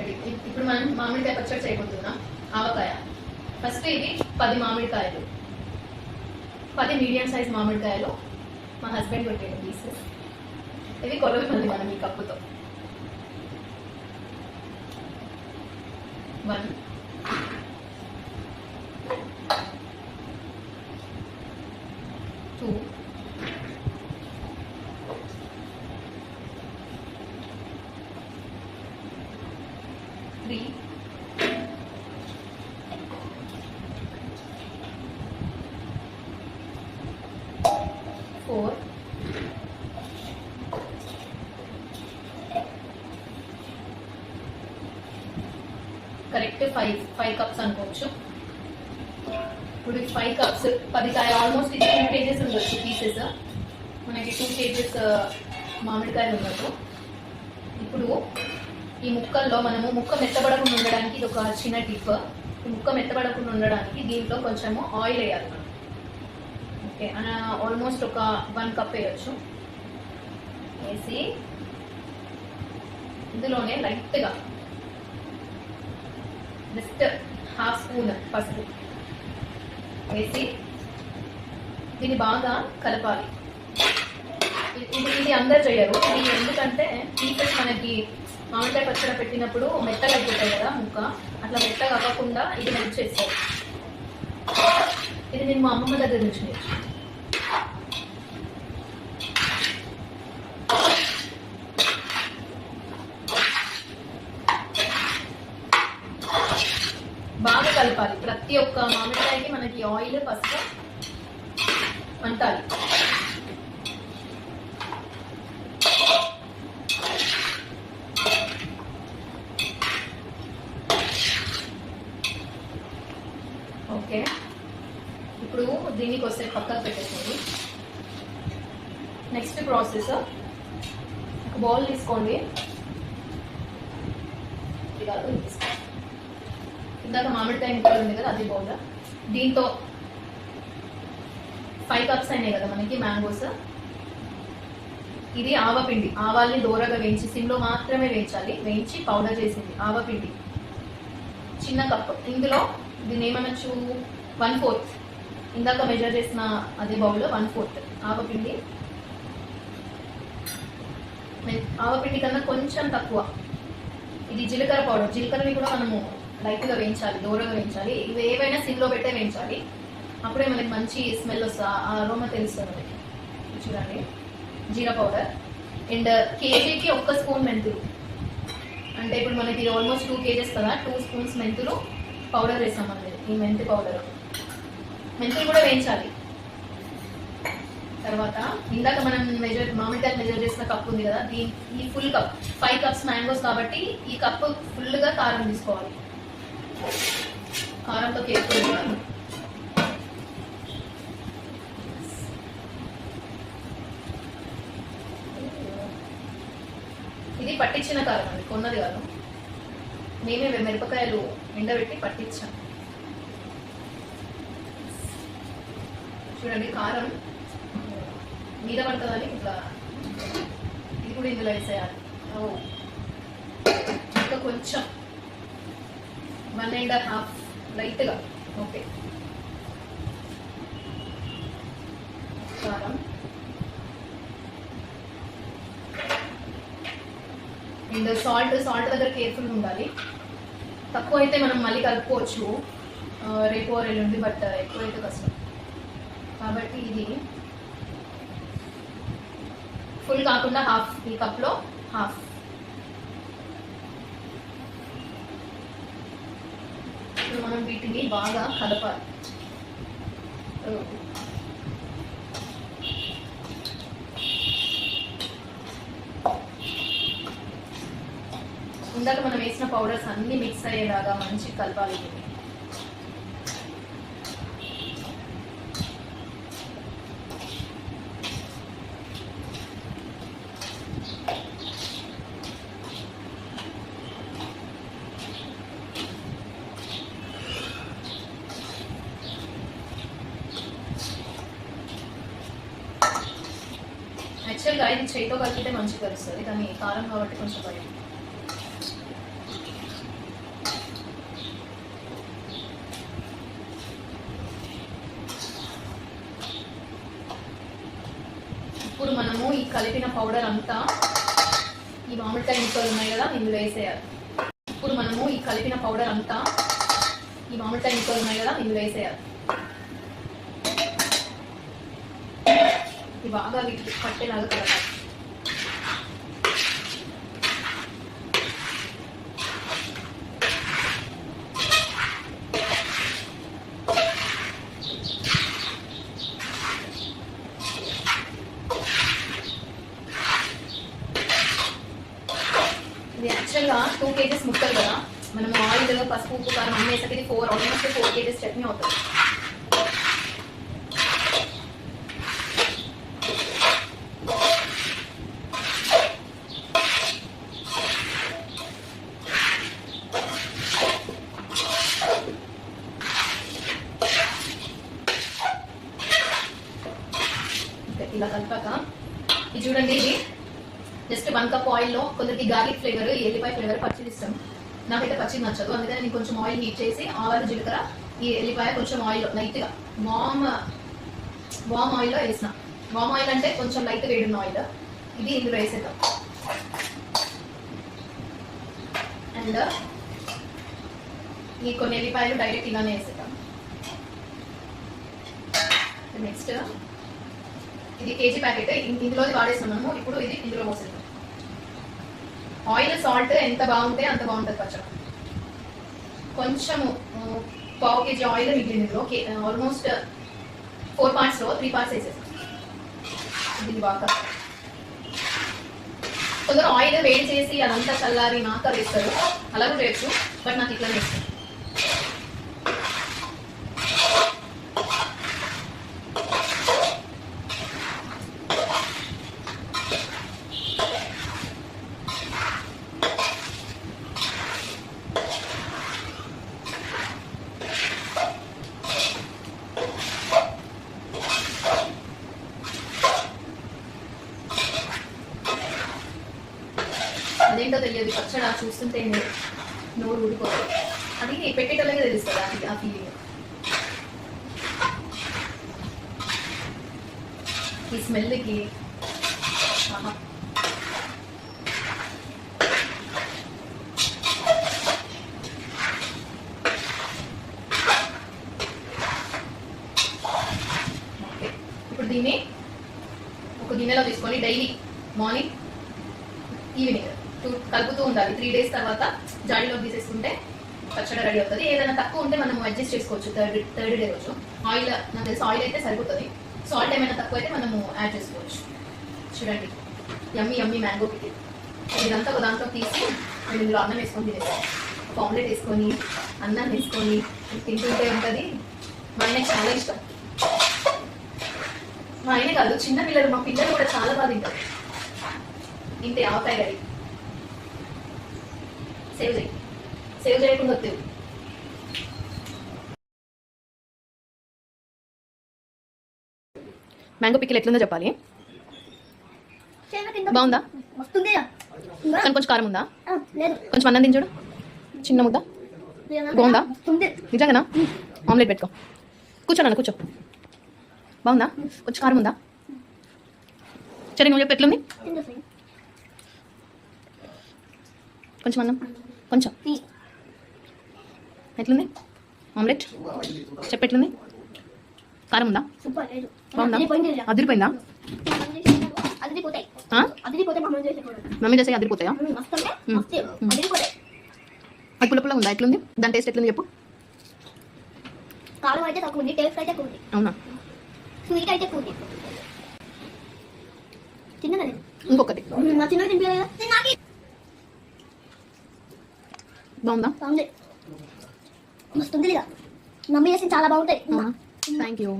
Ready ఇప్పుడు మనం మామిడికాయ పచ్చడి చేయబోతున్నాం. ఆవకాయ. ఫస్ట్ ఇది పది మామిడికాయలు. పది మీడియం సైజ్ మామిడికాయలు. మా హస్బెండ్ కొట్టాడు పీసెస్ ఇవి కొలవాలి మనం ఈ కప్పుతో. One two three four. Correct five five cups అనుకోవచ్చు. ఇప్పుడు ఫైవ్ కప్స్ పది కాయ ఆల్మోస్ట్ ఇది టూ కేజెస్ ఉండొచ్చు పీసెస్. మనకి టూ కేజెస్ మామిడికాయలు ఉండొచ్చు. ఇప్పుడు ఈ ముక్కల్లో మనము ముక్క మెత్తబడకుండా ఉండడానికి ఇది ఒక చిన్న టిప్ ముక్క మెత్తబడకుండా ఉండడానికి దీంట్లో కొంచెము ఆయిల్ వేయాలి మనం. ఆల్మోస్ట్ ఒక వన్ కప్ వేయచ్చు. వేసి ఇందులోనే లైట్గా జస్ట్ హాఫ్ స్పూన్ పసుపు వేసి దీన్ని బాగా కలపాలి. ఇది ఇది అందరు చేయరు. ఇది ఎందుకంటే పీసెస్ మనకి మామిడికాయ పచ్చడి పెట్టినప్పుడు మెత్తగా అయిపోతాయి కదా ముక్క. అట్లా మెత్తగా అవ్వకుండా ఇది హెల్ప్ చేస్తారు. ఇది నేను మా అమ్మమ్మ దగ్గర నుంచి నేర్చుకున్నాను. బాగా కలపాలి. ప్రతి ఒక్క మామిడికాయకి మనకి ఆయిల్ ఫస్ట్ అంటాలి ఓకే. ఇప్పుడు దీనికి వస్తే పక్కకు పెట్టేసుకోండి. నెక్స్ట్ ప్రాసెస్ ఒక బౌల్ తీసుకోండి. ఇది కాదు, తీసుకోండి. ఇందాక మామిడికాయ ముక్కలు ఉంది కదా అది బౌల్ దీంతో ఫైవ్ కప్స్ అయినాయి కదా మనకి మ్యాంగోస్ ఇది ఆవపిండి. ఆవాల్ని దూరగా వేయించి సిమ్లో మాత్రమే వేయించాలి. వేయించి పౌడర్ చేసింది. ఆవపిండి. చిన్న కప్ ఇందులో దీన్ని ఏమనొచ్చు? వన్ ఫోర్త్ ఇందాక మెజర్ చేసిన అదే బౌల్లో వన్ ఫోర్త్ ఆవపిండి. ఆవపిండి కన్నా కొంచెం తక్కువ. ఇది జీలకర్ర పౌడర్ జీలకర్రని కూడా మనము లైట్గా వేయించాలి దూరంగా వేయించాలి. ఇవి ఏవైనా సిమ్లో పెట్టే వేయించాలి. అప్పుడే మనకి మంచి స్మెల్ వస్తుంది ఆ అరోమా తెలుస్తుంది మనకి. చూడండి. జీరా పౌడర్ అండ్ కేజీకి ఒక్క స్పూన్ మెంతులు. అంటే ఇప్పుడు మనకి ఇది ఆల్మోస్ట్ టూ కేజెస్ కదా టూ స్పూన్స్ మెంతులు పౌడర్ వేస్తాం మనం ఈ మెంతి పౌడర్ మెంతులు కూడా వేయించాలి. తర్వాత ఇందాక మనం మెజర్ మామిడికాయలు మెజర్ చేసిన కప్ ఉంది కదా దీని ఈ full cup five cups mangoes కాబట్టి ఈ కప్ ఫుల్గా కారం తీసుకోవాలి. కారంతో కేక్ ఇది పట్టించిన కారం అండి కొన్నది కాదు. మేమే మిరపకాయలు ఎండబెట్టి పట్టించాం. చూడండి కారం మీద పడుతుందని ఇట్లా ఇది కూడా ఇందులో వేసేయాలి. ఓ ఇంకా కొంచెం. వన్ అండ్ హాఫ్ లైట్గా ఓకే కారం అండ్ సాల్ట్ సాల్ట్ దగ్గర కేర్ఫుల్గా ఉండాలి. తక్కువ అయితే మనం మళ్ళీ కలుపుకోవచ్చు. రేపు ఎల్లుండి బట్ ఎక్కువ అయితే కష్టం. కాబట్టి ఇది ఫుల్ కాకుండా హాఫ్ ఈ కప్లో హాఫ్ ఇప్పుడు మనం వీటిని బాగా కలపాలి. ఇందాక మనం వేసిన పౌడర్స్ అన్ని మిక్స్ అయ్యేలాగా మంచి కలపాలి. యాక్చువల్గా ఇది చేతితో కలిపితే మంచి తెలుస్తుంది. కానీ కారం కాబట్టి కొంచెం భయం. ఇప్పుడు మనము ఈ కలిపిన పౌడర్ అంతా ఈ మామిడికాయ ముక్కలు ఉన్నాయి కదా ఇందులో వేసేయాలి. ఇప్పుడు మనము ఈ కలిపిన పౌడర్ అంతా ఈ మామిడికాయ ముక్కలు ఉన్నాయి కదా ఇందులో వేసేయాలి. బాగా వీటికి పట్టేలాగా కలపాలి. ఇది యాక్చువల్గా టూ కేజెస్ ముక్కలు కదా. మనం ఆయిల్ పసుపు ఉప్పు కారం అన్ని వేసాక four almost four kgs chutney అవుతుంది ఓకే, ఇలా కలిపాక ఇది చూడండి ఇది జస్ట్ వన్ కప్ ఆయిల్లో కొందరికి గార్లిక్ ఫ్లేవర్ ఎల్లిపాయ ఫ్లేవర్ పచ్చిది ఇష్టం. నాకైతే పచ్చి నచ్చదు. అందుకని నేను కొంచెం ఆయిల్ హీట్ చేసి ఆవాలు జీలకర్ర ఈ ఎల్లిపాయ కొంచెం ఆయిల్ లైట్గా వామ్ వామ్ ఆయిల్లో వేసిన. వామ్ ఆయిల్ అంటే కొంచెం లైట్ వేడిన ఆయిల్ ఇది ఇందులో వేసేద్దాం. అండ్ ఈ కొన్ని ఎల్లిపాయలు డైరెక్ట్ ఇలానే వేసేద్దాం. నెక్స్ట్ ఇది కేజీ ప్యాకెట్. ఇందులో వాడేస్తాం మనము ఇప్పుడు ఇది ఇందులో పోసేద్దాం. ఆయిల్ సాల్ట్ ఎంత బాగుంటే అంత బాగుంటుంది పచ్చడి. కొంచెము పావు కేజీ ఆయిల్ మిగిలింది ఇందులో. ఆల్మోస్ట్ ఫోర్ పార్ట్స్లో త్రీ పార్ట్స్ వేసేస్తాం దీన్ని బాగా కొందరు ఆయిల్ వేడి చేసి అదంతా చల్లారి నాక వేస్తారు అలాగే వేయచ్చు బట్ నాకు ఇట్లా వేస్తాను అదేంటో పచ్చడి చూస్తుంటే నోరు ఊడిపోతుంది. అది పెట్టేటోళ్ళకే తెలుస్తుంది అది ఆ ఫీలింగ్ ఈ స్మెల్కి ఇప్పుడు దీన్ని ఒక గిన్నెలో తీసుకొని డైలీ మార్నింగ్ ఈవినింగ్. కలుపుతూ ఉండాలి. త్రీ డేస్ తర్వాత జాడీలో తీసేసుకుంటే పచ్చడి రెడీ అవుతుంది. ఏదైనా తక్కువ ఉంటే మనం అడ్జస్ట్ చేసుకోవచ్చు. థర్డ్ థర్డ్ డే రోజు. ఆయిల్ నాకు తెలిసి ఆయిల్ అయితే సరిపోతుంది. సాల్ట్ ఏమైనా తక్కువ అయితే మనము యాడ్ చేసుకోవచ్చు. చూడండి. యమ్మీ యమ్మీ మ్యాంగో పిటి ఇదంతా ఒక దాంట్లో తీసి నేను ఇందులో అన్నం వేసుకొని తినేస్తాను ఒక ఆమ్లెట్ వేసుకొని అన్నం వేసుకొని తింటుంటే ఉంటుంది. మా ఆయన చాలా ఇష్టం. మా ఆయన కాదు చిన్న పిల్లలు మా పిల్లలు కూడా చాలా బాగా తింటారు. ఇంతే ఆవకాయ కర్రీ. సేవ్ చేయి. సేవ్ చేయకుండా వద్దు. మ్యాంగో పిక్కలు ఎట్లుందో చెప్పాలి. బాగుందా? వస్తుంది. కానీ కొంచెం కారం ఉందా? కొంచెం అన్నం తిని చూడు చిన్న ముద్ద. బాగుందా? నిజంగానా? ఆమ్లెట్ పెట్టుకో. కూర్చో నాన్న కూర్చో. బాగుందా? కొంచెం కారం ఉందా? సరే నువ్వు చెప్పు ఎట్లుంది? కొంచెం అన్నం. కొంచెం. ఎట్లుంది? ఆమ్లెట్? చెప్పు ఎట్లుంది? కారం ఉందా? బాగుందా? అదిరిపోయింది? మమ్మీ చేసే అదిరిపోతాయా? అది పుల్ల పుల్ల ఉందా? ఎట్లుంది? దాని టేస్ట్ ఎట్లుంది చెప్పు. కారం అయితే తక్కువ ఉంది టేస్ట్ అయితే ఎక్కువ ఉంది. అవునా? స్వీట్ అయితే ఎక్కువ ఉంది. తిన్నదా నేను? ఇంకొకటి. బాగుందా? బాగుంది. మస్తు ఉంది మమ్మీ చేసి చాలా బాగుంటాయి. Thank you